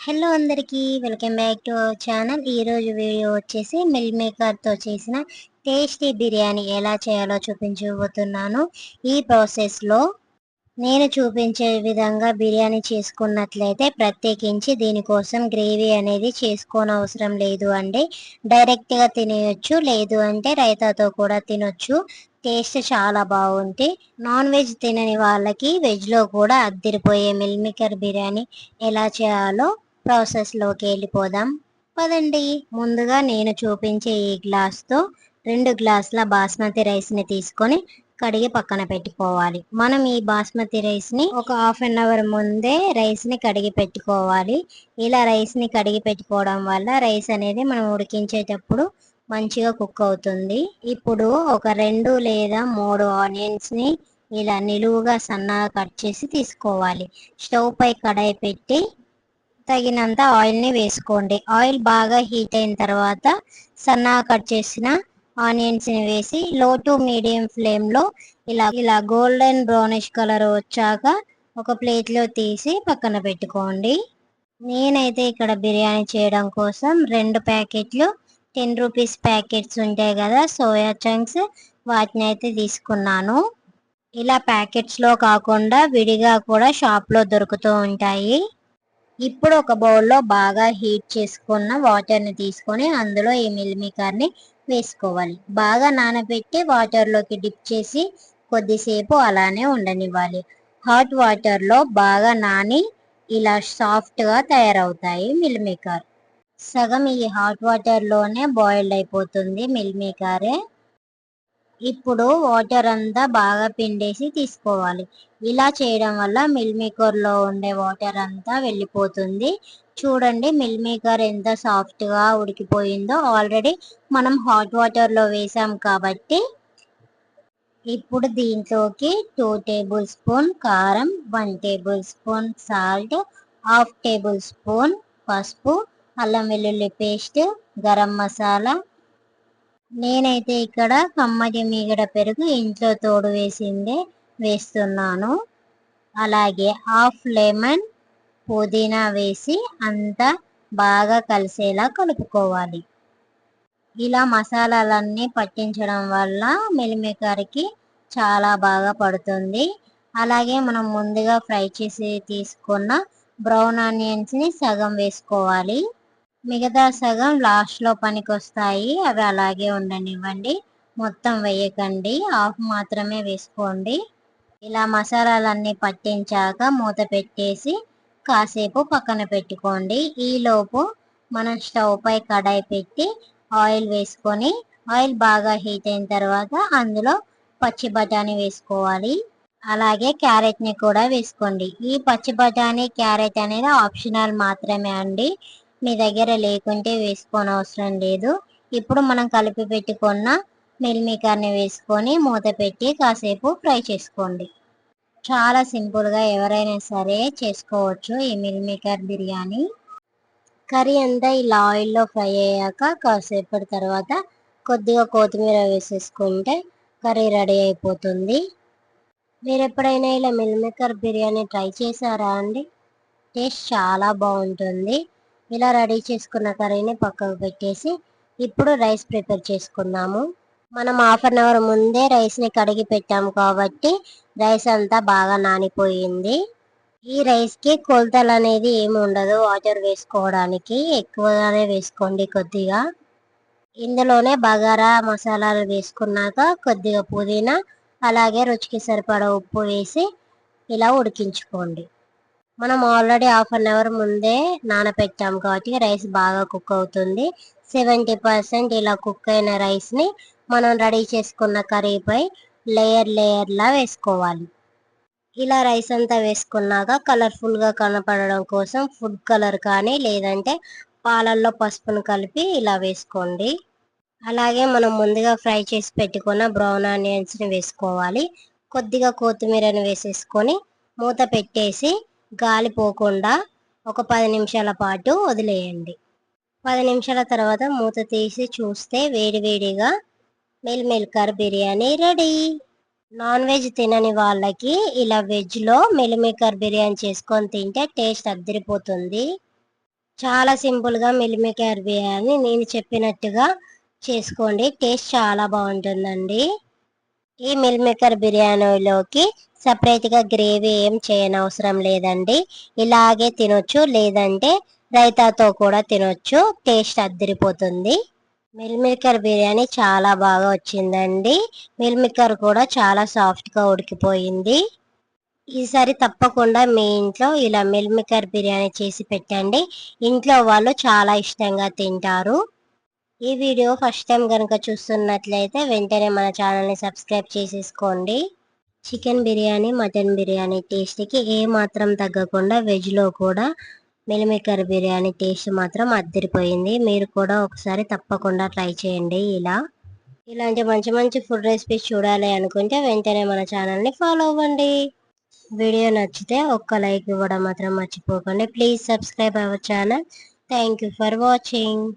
Hello అందరికీ welcome back to our channel. ఈరోజు video వచ్చేసి మిల్ మేకర్తో చేసిన టేస్టీ బిర్యానీ ఎలా చేయాలో చూపించబోతున్నాను. ఈ ప్రాసెస్లో నేను చూపించే విధంగా బిర్యానీ చేసుకున్నట్లయితే ప్రత్యేకించి దీనికోసం గ్రేవీ అనేది చేసుకోనవసరం లేదు అండి. డైరెక్ట్గా తినేయొచ్చు లేదు అంటే రైతాతో కూడా తినొచ్చు. టేస్ట్ చాలా బాగుంది నాన్ వెజ్ తినని వాళ్ళకి వెజ్లో కూడా అద్దిరిపోయే మిల్మికర్ బిర్యానీ ఎలా చేయాలో ప్రాసెస్లోకి వెళ్ళిపోదాం పదండి. ముందుగా నేను చూపించే ఈ గ్లాస్తో రెండు గ్లాసుల బాస్మతి రైస్ని తీసుకొని కడిగి పక్కన పెట్టుకోవాలి. మనం ఈ బాస్మతి రైస్ని ఒక హాఫ్ అన్ అవర్ ముందే రైస్ని కడిగి పెట్టుకోవాలి. ఇలా రైస్ని కడిగి పెట్టుకోవడం వల్ల రైస్ అనేది మనం ఉడికించేటప్పుడు మంచిగా కుక్ అవుతుంది. ఇప్పుడు ఒక రెండు లేదా మూడు ఆనియన్స్ని ఇలా నిలువుగా సన్నగా కట్ చేసి తీసుకోవాలి. స్టవ్ పై కడాయి పెట్టి తగినంత ఆయిల్ని వేసుకోండి. ఆయిల్ బాగా హీట్ అయిన తర్వాత సన్నగా కట్ చేసిన ఆనియన్స్ని వేసి లో టు మీడియం ఫ్లేమ్లో ఇలా ఇలా గోల్డెన్ బ్రౌనిష్ కలర్ వచ్చాక ఒక ప్లేట్లో తీసి పక్కన పెట్టుకోండి. నేనైతే ఇక్కడ బిర్యానీ చేయడం కోసం రెండు ప్యాకెట్లు టెన్ రూపీస్ ప్యాకెట్స్ ఉంటాయి కదా సోయా చంక్స్ వాటిని అయితే తీసుకున్నాను. ఇలా ప్యాకెట్స్లో కాకుండా విడిగా కూడా షాప్లో దొరుకుతూ ఉంటాయి. ఇప్పుడు ఒక బౌల్లో బాగా హీట్ చేసుకున్న వాటర్ని తీసుకొని అందులో ఈ మిల్మికర్ని వేసుకోవాలి. బాగా నానబెట్టి వాటర్లోకి డిప్ చేసి కొద్దిసేపు అలానే ఉండనివ్వాలి. హాట్ వాటర్లో బాగా నాని ఇలా సాఫ్ట్గా తయారవుతాయి మిల్మేకర్ సగం ఈ హాట్ వాటర్లోనే బాయిల్డ్ అయిపోతుంది మిల్ ఇప్పుడు వాటర్ అంతా బాగా పిండేసి తీసుకోవాలి. ఇలా చేయడం వల్ల మిల్ మేకర్లో ఉండే వాటర్ అంతా వెళ్ళిపోతుంది. చూడండి మిల్ మేకర్ ఎంత సాఫ్ట్గా ఉడికిపోయిందో. ఆల్రెడీ మనం హాట్ వాటర్లో వేసాం కాబట్టి ఇప్పుడు దీంట్లోకి టూ టేబుల్ స్పూన్ కారం one tablespoon salt half tablespoon పసుపు అల్లం వెల్లుల్లి పేస్ట్ గరం మసాలా నేనైతే ఇక్కడ కమ్మటి మీగడ పెరుగు ఇంట్లో తోడు వేసిందే వేస్తున్నాను. అలాగే హాఫ్ లెమన్ పుదీనా వేసి అంతా బాగా కలిసేలా కలుపుకోవాలి. ఇలా మసాలాలన్నీ పట్టించడం వల్ల మిలిమేకర్కి చాలా బాగా పడుతుంది. అలాగే మనం ముందుగా ఫ్రై చేసి తీసుకున్న బ్రౌన్ ఆనియన్స్ని సగం వేసుకోవాలి. మిగతా సగం లాస్ట్లో పనికి వస్తాయి అవి అలాగే ఉండనివ్వండి. మొత్తం వేయకండి. ఆఫ్ మాత్రమే వేసుకోండి. ఇలా మసాలాలన్నీ పట్టించాక మూత పెట్టేసి కాసేపు పక్కన పెట్టుకోండి. ఈలోపు మనం స్టవ్ పై కడాయి పెట్టి ఆయిల్ వేసుకొని ఆయిల్ బాగా హీట్ అయిన తర్వాత అందులో పచ్చి బఠానీ వేసుకోవాలి. అలాగే క్యారెట్ని కూడా వేసుకోండి. ఈ పచ్చి బఠానీ క్యారెట్ అనేది ఆప్షనల్ మాత్రమే అండి. మీ దగ్గర లేకుంటే వేసుకోని అవసరం లేదు. ఇప్పుడు మనం కలిపి పెట్టుకున్న మిల్ మేకర్ని వేసుకొని మూత పెట్టి కాసేపు ఫ్రై చేసుకోండి. చాలా సింపుల్గా ఎవరైనా సరే చేసుకోవచ్చు ఈ మిల్మేకర్ బిర్యానీ. కర్రీ అంతా ఇలా ఆయిల్లో ఫ్రై అయ్యాక కాసేపటి తర్వాత కొద్దిగా కొత్తిమీర వేసేసుకుంటే కర్రీ రెడీ అయిపోతుంది. మీరు ఎప్పుడైనా ఇలా మిల్ మేకర్ బిర్యానీ ట్రై చేశారా అండి? టేస్ట్ చాలా బాగుంటుంది. ఇలా రెడీ చేసుకున్న కర్రీని పక్కకు పెట్టేసి ఇప్పుడు రైస్ ప్రిపేర్ చేసుకుందాము. మనం హాఫ్ అన్ అవర్ ముందే రైస్ని కడిగి పెట్టాము కాబట్టి రైస్ అంతా బాగా నానిపోయింది. ఈ రైస్కి కొలతలు అనేది ఏమి ఉండదు. వాటర్ వేసుకోవడానికి ఎక్కువగానే వేసుకోండి కొద్దిగా. ఇందులోనే బగారా మసాలాలు వేసుకున్నాక కొద్దిగా పుదీనా అలాగే రుచికి సరిపడా ఉప్పు వేసి ఇలా ఉడికించుకోండి. మనం ఆల్రెడీ హాఫ్ అన్ అవర్ ముందే నానపెట్టాం కాబట్టి రైస్ బాగా కుక్ అవుతుంది. సెవెంటీ పర్సెంట్ ఇలా కుక్ అయిన రైస్ని మనం రెడీ చేసుకున్న కర్రీపై లేయర్ లేయర్లా వేసుకోవాలి. ఇలా రైస్ అంతా వేసుకున్నాక కలర్ఫుల్గా కనపడడం కోసం ఫుడ్ కలర్ కానీ లేదంటే పాలల్లో పసుపును కలిపి ఇలా వేసుకోండి. అలాగే మనం ముందుగా ఫ్రై చేసి పెట్టుకున్న బ్రౌన్ ఆనియన్స్ని వేసుకోవాలి. కొద్దిగా కొత్తిమీరని వేసేసుకొని మూత పెట్టేసి గాలి పోకుండా ఒక పది నిమిషాల పాటు వదిలేయండి. పది నిమిషాల తర్వాత మూత తీసి చూస్తే వేడివేడిగా మిల్మిల్కర్ బిర్యానీ రెడీ. నాన్ వెజ్ తినని వాళ్ళకి ఇలా వెజ్లో మిల్మేకర్ బిర్యానీ చేసుకొని తింటే టేస్ట్ అద్దరిపోతుంది. చాలా సింపుల్గా గా బిర్యానీ నేను చెప్పినట్టుగా చేసుకోండి. టేస్ట్ చాలా బాగుంటుందండి. ఈ మిల్ మేకర్ బిర్యానీలోకి సపరేట్గా గ్రేవీ ఏం చేయనవసరం లేదండి. ఇలాగే తినొచ్చు లేదంటే రైతాతో కూడా తినొచ్చు. టేస్ట్ అద్దరిపోతుంది. మిల్ మేకర్ బిర్యానీ చాలా బాగా వచ్చిందండి. మిల్ మేకర్ కూడా చాలా సాఫ్ట్గా ఉడికిపోయింది. ఈసారి తప్పకుండా మీ ఇంట్లో ఇలా మిల్ మేకర్ బిర్యానీ చేసి పెట్టండి. ఇంట్లో వాళ్ళు చాలా ఇష్టంగా తింటారు. ఈ వీడియో ఫస్ట్ టైం కనుక చూస్తున్నట్లయితే వెంటనే మన ఛానల్ని సబ్స్క్రైబ్ చేసేసుకోండి. చికెన్ బిర్యానీ మటన్ బిర్యానీ టేస్ట్కి ఏ మాత్రం తగ్గకుండా వెజ్లో కూడా మిలిమికర్ బిర్యానీ టేస్ట్ మాత్రం అద్దరిపోయింది. మీరు కూడా ఒకసారి తప్పకుండా ట్రై చేయండి ఇలా. ఇలాంటి మంచి మంచి ఫుడ్ రెసిపీస్ చూడాలి అనుకుంటే వెంటనే మన ఛానల్ని ఫాలో అవ్వండి. వీడియో నచ్చితే ఒక్క లైక్ ఇవ్వడం మాత్రం మర్చిపోకండి. Please subscribe our channel. Thank for watching.